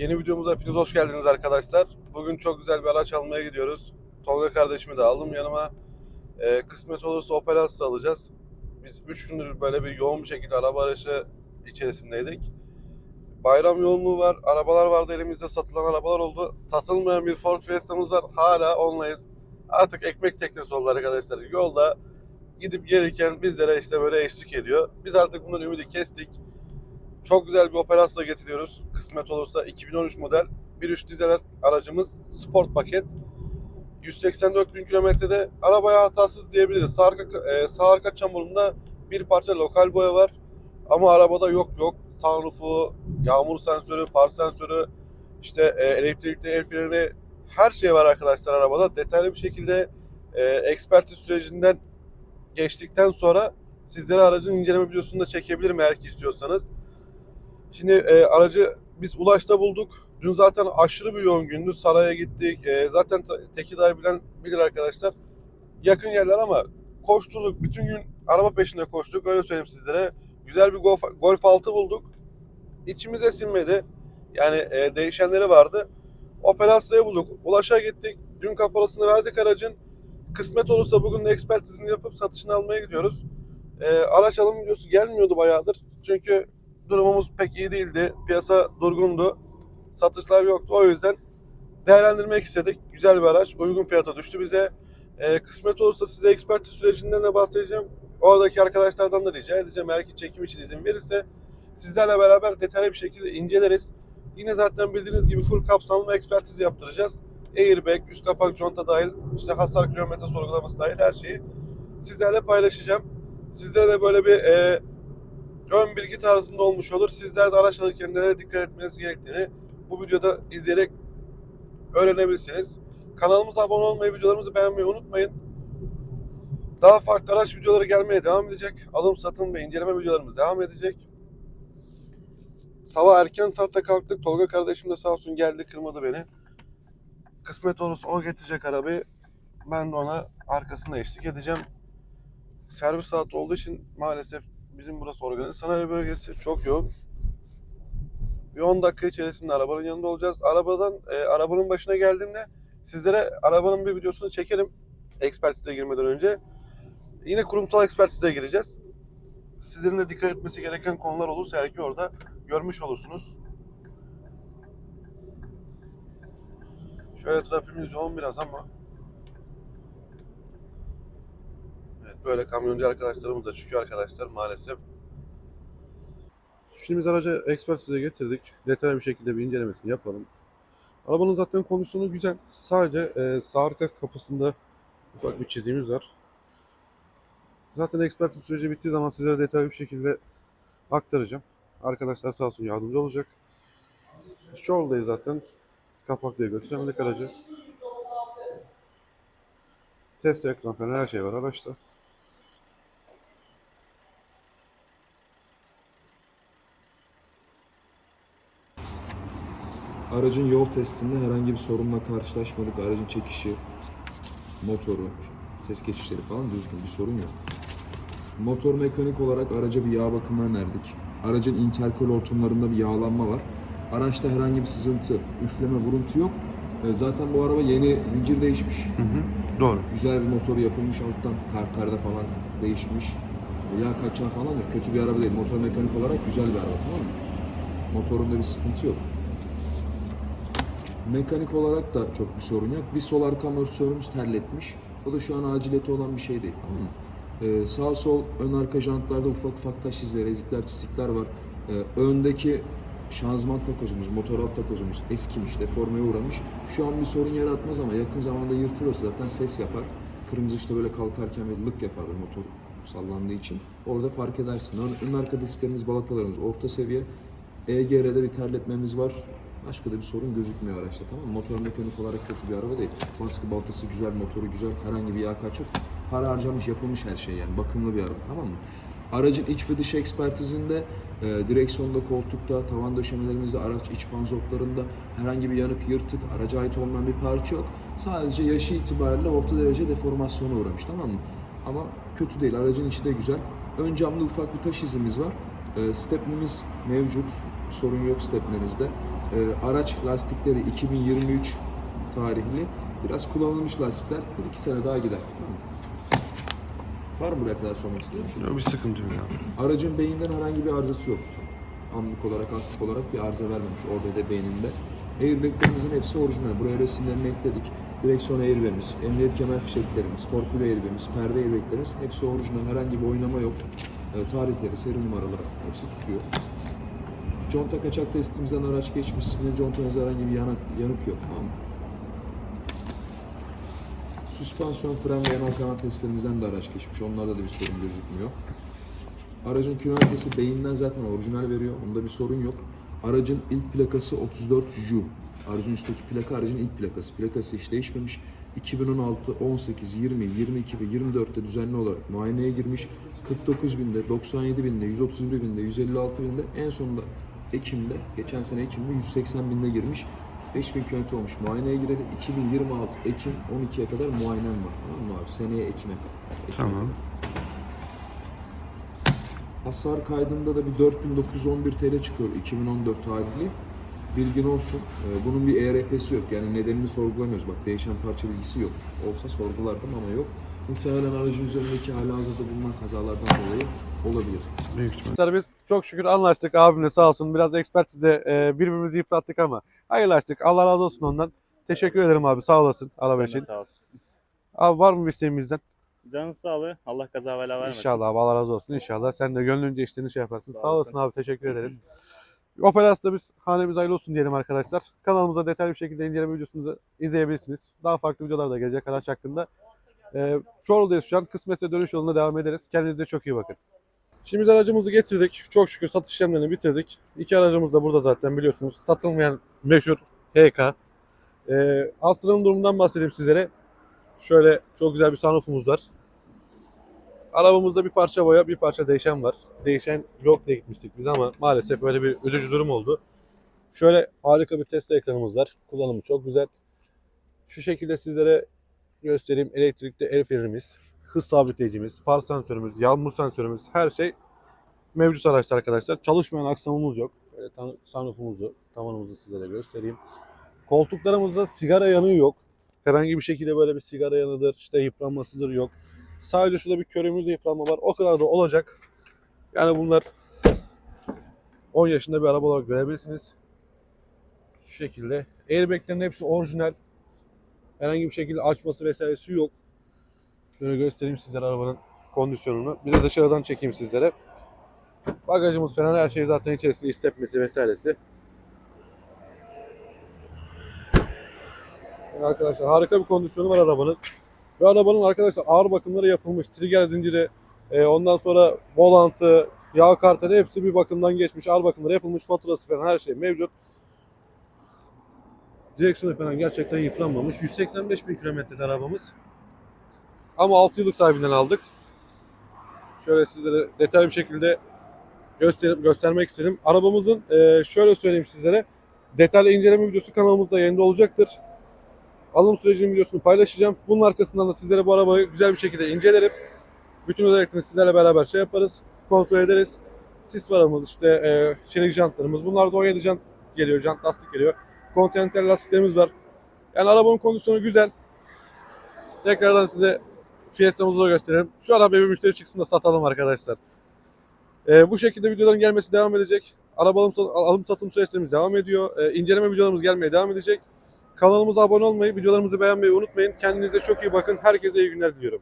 Yeni videomuza hepiniz hoş geldiniz arkadaşlar. Bugün çok güzel bir araç almaya gidiyoruz. Tolga kardeşimi de aldım yanıma. Ee, kısmet olursa Opel Astra alacağız. Biz 3 gündür böyle bir yoğun bir şekilde araba arayışı içerisindeydik. Bayram yoğunluğu var. Arabalar vardı elimizde satılan arabalar oldu. Satılmayan bir Ford Fiesta'mız var. Hala onlayız. Artık ekmek teknesi oldu arkadaşlar. Yolda gidip gelirken bizlere işte böyle eşlik ediyor. Biz artık bundan ümidi kestik. Çok güzel bir Opel Astra getiriyoruz. Kısmet olursa 2013 model 1.3 dizel aracımız sport paket. 184 bin kilometrede arabaya hatasız diyebiliriz. Sağ arka, e, sağ arka çamurunda bir parça lokal boya var. Ama arabada yok yok. Sunroofu, yağmur sensörü, far sensörü, işte e, elektrikli el freni her şey var arkadaşlar arabada. Detaylı bir şekilde e, ekspertiz sürecinden geçtikten sonra sizlere aracın inceleme videosunu da çekebilirim eğer ki istiyorsanız. Şimdi e, aracı biz Ulaş'ta bulduk. Dün zaten aşırı bir yoğun gündü. Saraya gittik. E, zaten te- Tekirdağ bilen bilir arkadaşlar. Yakın yerler ama koşturduk. Bütün gün araba peşinde koştuk. Öyle söyleyeyim sizlere. Güzel bir Golf, Golf 6 bulduk. İçimize sinmedi. Yani e, değişenleri vardı. Opel Astra'yı bulduk. Ulaş'a gittik. Dün kaparasını verdik aracın. Kısmet olursa bugün de ekspertizini yapıp satışını almaya gidiyoruz. E, araç alım videosu gelmiyordu bayağıdır. Çünkü durumumuz pek iyi değildi. Piyasa durgundu. Satışlar yoktu. O yüzden değerlendirmek istedik. Güzel bir araç. Uygun fiyata düştü bize. Ee, kısmet olursa size ekspertiz sürecinden de bahsedeceğim. Oradaki arkadaşlardan da rica edeceğim. Eğer ki çekim için izin verirse sizlerle beraber detaylı bir şekilde inceleriz. Yine zaten bildiğiniz gibi full kapsamlı ekspertiz yaptıracağız. Airbag, üst kapak, conta dahil, işte hasar kilometre sorgulaması dahil her şeyi sizlerle paylaşacağım. Sizlere de böyle bir e, ön bilgi tarzında olmuş olur. Sizler de araç alırken nelere dikkat etmeniz gerektiğini bu videoda izleyerek öğrenebilirsiniz. Kanalımıza abone olmayı, videolarımızı beğenmeyi unutmayın. Daha farklı araç videoları gelmeye devam edecek. Alım, satım ve inceleme videolarımız devam edecek. Sabah erken saatte kalktık. Tolga kardeşim de sağ olsun geldi kırmadı beni. Kısmet olursa o getirecek arabayı. Ben de ona arkasında eşlik edeceğim. Servis saati olduğu için maalesef bizim burası organize sanayi bölgesi çok yoğun. Bir 10 dakika içerisinde arabanın yanında olacağız. Arabadan e, arabanın başına geldiğimde sizlere arabanın bir videosunu çekerim. Ekspertize girmeden önce. Yine kurumsal ekspertize gireceğiz. Sizlerin de dikkat etmesi gereken konular olursa eğer ki orada görmüş olursunuz. Şöyle trafiğimiz yoğun biraz ama Böyle kamyoncu arkadaşlarımız da çıkıyor arkadaşlar maalesef. Şimdi biz aracı ekspertize getirdik. Detaylı bir şekilde bir incelemesini yapalım. Arabanın zaten kondisyonu güzel. Sadece e, sağ arka kapısında ufak bir çizimimiz var. Zaten ekspertiz süreci bittiği zaman sizlere detaylı bir şekilde aktaracağım. Arkadaşlar sağ olsun yardımcı olacak. Şu yoldayız zaten. Kapaklıya götüremedik aracı. Test ekran falan her şey var araçta. Aracın yol testinde herhangi bir sorunla karşılaşmadık. Aracın çekişi, motoru, test geçişleri falan düzgün bir sorun yok. Motor mekanik olarak araca bir yağ bakımı önerdik. Aracın interkol hortumlarında bir yağlanma var. Araçta herhangi bir sızıntı, üfleme, vuruntu yok. E, Zaten bu araba yeni zincir değişmiş. Doğru. Güzel bir motor yapılmış alttan. Karterde falan değişmiş. Yağ kaçağı falan da kötü bir araba değil. Motor mekanik olarak güzel bir araba tamam mı? Motorunda bir sıkıntı yok. Mekanik olarak da çok bir sorun yok. Bir sol arka amortisörümüz terletmiş. O da şu an aciliyeti olan bir şey değil tamam mı? Ee, sağ sol ön arka jantlarda ufak ufak taş izleri, ezikler, çizikler var. Ee, öndeki şanzıman takozumuz, motor alt takozumuz eskimiş, deformeye uğramış. Şu an bir sorun yaratmaz ama yakın zamanda yırtılırsa zaten ses yapar. Kırmızı işte böyle kalkarken bir lık yapar motor sallandığı için. Orada fark edersin. Ön arka disklerimiz, balatalarımız orta seviye. EGR'de bir terletmemiz var. Başka da bir sorun gözükmüyor araçta tamam mı? Motor mekanik olarak kötü bir araba değil. Baskı baltası güzel, motoru güzel, herhangi bir yağ kaç yok. Para harcamış, yapılmış her şey yani. Bakımlı bir araba tamam mı? Aracın iç ve dış ekspertizinde e, direksiyonda, koltukta, tavan döşemelerimizde, araç iç panzoplarında herhangi bir yanık, yırtık, araca ait olmayan bir parça yok. Sadece yaşı itibariyle orta derece deformasyona uğramış tamam mı? Ama kötü değil, aracın içi de güzel. Ön camda ufak bir taş izimiz var. E, stepnimiz mevcut, sorun yok stepnerinizde. Ee, araç lastikleri 2023 tarihli. Biraz kullanılmış lastikler. 1-2 sene daha gider. Var mı buraya kadar sormak istiyor musun? Yok bir sıkıntı yok ya. Aracın beyinden herhangi bir arızası yok. Anlık olarak, aktif olarak bir arıza vermemiş OBD beyninde. Airbag'lerimizin hepsi orijinal. Buraya resimlerini ekledik. Direksiyon airbag'imiz, emniyet kemer fişeklerimiz, torpido airbag'imiz, perde airbag'lerimiz hepsi orijinal. Herhangi bir oynama yok. E, tarihleri, seri numaraları hepsi tutuyor. Conta kaçak testimizden araç geçmiş. Sizin contanızda herhangi bir yanak, yanık yok. Tamam? Süspansiyon, fren ve yanal kanal testlerimizden de araç geçmiş. Onlarda da bir sorun gözükmüyor. Aracın kilometresi beyinden zaten orijinal veriyor. Onda bir sorun yok. Aracın ilk plakası 34Ju. Aracın üstteki plaka aracın ilk plakası. Plakası hiç değişmemiş. 2016, 18, 20, 22 ve 24'te düzenli olarak muayeneye girmiş. 49 binde, 97 binde, 131 binde, 156 binde en sonunda Ekim'de, geçen sene Ekim'de 180 binde girmiş. 5000 kilometre olmuş muayeneye gireli. 2026 Ekim 12'ye kadar muayenen var. Tamam mı abi? Seneye Ekim'e kadar. Ekim'e Tamam. Hasar kaydında da bir 4911 TL çıkıyor 2014 tarihli. Bilgin olsun. Ee, Bunun bir ERP'si yok. Yani nedenini sorgulamıyoruz. Bak değişen parça bilgisi yok. Olsa sorgulardım ama yok. Muhtemelen aracın üzerindeki halihazırda bulunan kazalardan dolayı olabilir. Büyük ihtimal. Arkadaşlar biz çok şükür anlaştık abimle sağ olsun. Biraz ekspertize e, birbirimizi yıprattık ama hayırlaştık. Allah razı olsun ondan. Teşekkür ederim abi sağ olasın araba Sen de için. sağ olsun. Abi var mı bir isteğin bizden? Canın sağlığı. Allah kaza bela vermesin. İnşallah abi Allah razı olsun inşallah. Sen de gönlünce işlerini şey yaparsın. Sağ Sağ, olasın abi teşekkür ederiz. Opel Astra biz hanemiz hayırlı olsun diyelim arkadaşlar. Kanalımıza detaylı bir şekilde inceleme videosunu da izleyebilirsiniz. Daha farklı videolar da gelecek araç hakkında. Ee, Çorlu'dayız şu an. Kısmetse dönüş yoluna devam ederiz. Kendinize çok iyi bakın. Şimdi biz aracımızı getirdik. Çok şükür satış işlemlerini bitirdik. İki aracımız da burada zaten biliyorsunuz. Satılmayan meşhur HK. Ee, Astra'nın durumundan bahsedeyim sizlere. Şöyle çok güzel bir sunroofumuz var. Arabamızda bir parça boya, bir parça değişen var. Değişen yok diye gitmiştik biz ama maalesef böyle bir üzücü durum oldu. Şöyle harika bir Tesla ekranımız var. Kullanımı çok güzel. Şu şekilde sizlere göstereyim. Elektrikli el frenimiz, hız sabitleyicimiz, far sensörümüz, yağmur sensörümüz her şey mevcut araçta arkadaşlar. Çalışmayan aksamımız yok. Böyle tan- sunroofumuzu, tavanımızı sizlere göstereyim. Koltuklarımızda sigara yanığı yok. Herhangi bir şekilde böyle bir sigara yanıdır, işte yıpranmasıdır yok. Sadece şurada bir körümüzde yıpranma var. O kadar da olacak. Yani bunlar 10 yaşında bir araba olarak görebilirsiniz. Şu şekilde. Airbag'lerin hepsi orijinal. Herhangi bir şekilde açması vesairesi yok. Böyle göstereyim sizlere arabanın kondisyonunu. Bir de dışarıdan çekeyim sizlere. Bagajımız falan her şey zaten içerisinde istepmesi vesairesi. Yani arkadaşlar harika bir kondisyonu var arabanın. Ve arabanın arkadaşlar ağır bakımları yapılmış. Trigger zinciri, e, ondan sonra volantı, yağ kartları hepsi bir bakımdan geçmiş. Ağır bakımları yapılmış. Faturası falan her şey mevcut. Direksiyonu falan gerçekten yıpranmamış. 185 bin kilometrede arabamız. Ama 6 yıllık sahibinden aldık. Şöyle sizlere detaylı bir şekilde gösterip göstermek istedim. Arabamızın e, şöyle söyleyeyim sizlere. Detaylı inceleme videosu kanalımızda yayında olacaktır. Alım sürecinin videosunu paylaşacağım. Bunun arkasından da sizlere bu arabayı güzel bir şekilde incelerim. Bütün özelliklerini sizlerle beraber şey yaparız. Kontrol ederiz. Sis faramız işte e, çelik jantlarımız. Bunlar da 17 jant geliyor. Jant lastik geliyor. Continental lastiklerimiz var. Yani arabanın kondisyonu güzel. Tekrardan size Fiesta'mızı da gösterelim. Şu araba bir müşteri çıksın da satalım arkadaşlar. E, bu şekilde videoların gelmesi devam edecek. Araba alım, alım satım süreçlerimiz devam ediyor. E, inceleme videolarımız gelmeye devam edecek. Kanalımıza abone olmayı, videolarımızı beğenmeyi unutmayın. Kendinize çok iyi bakın. Herkese iyi günler diliyorum.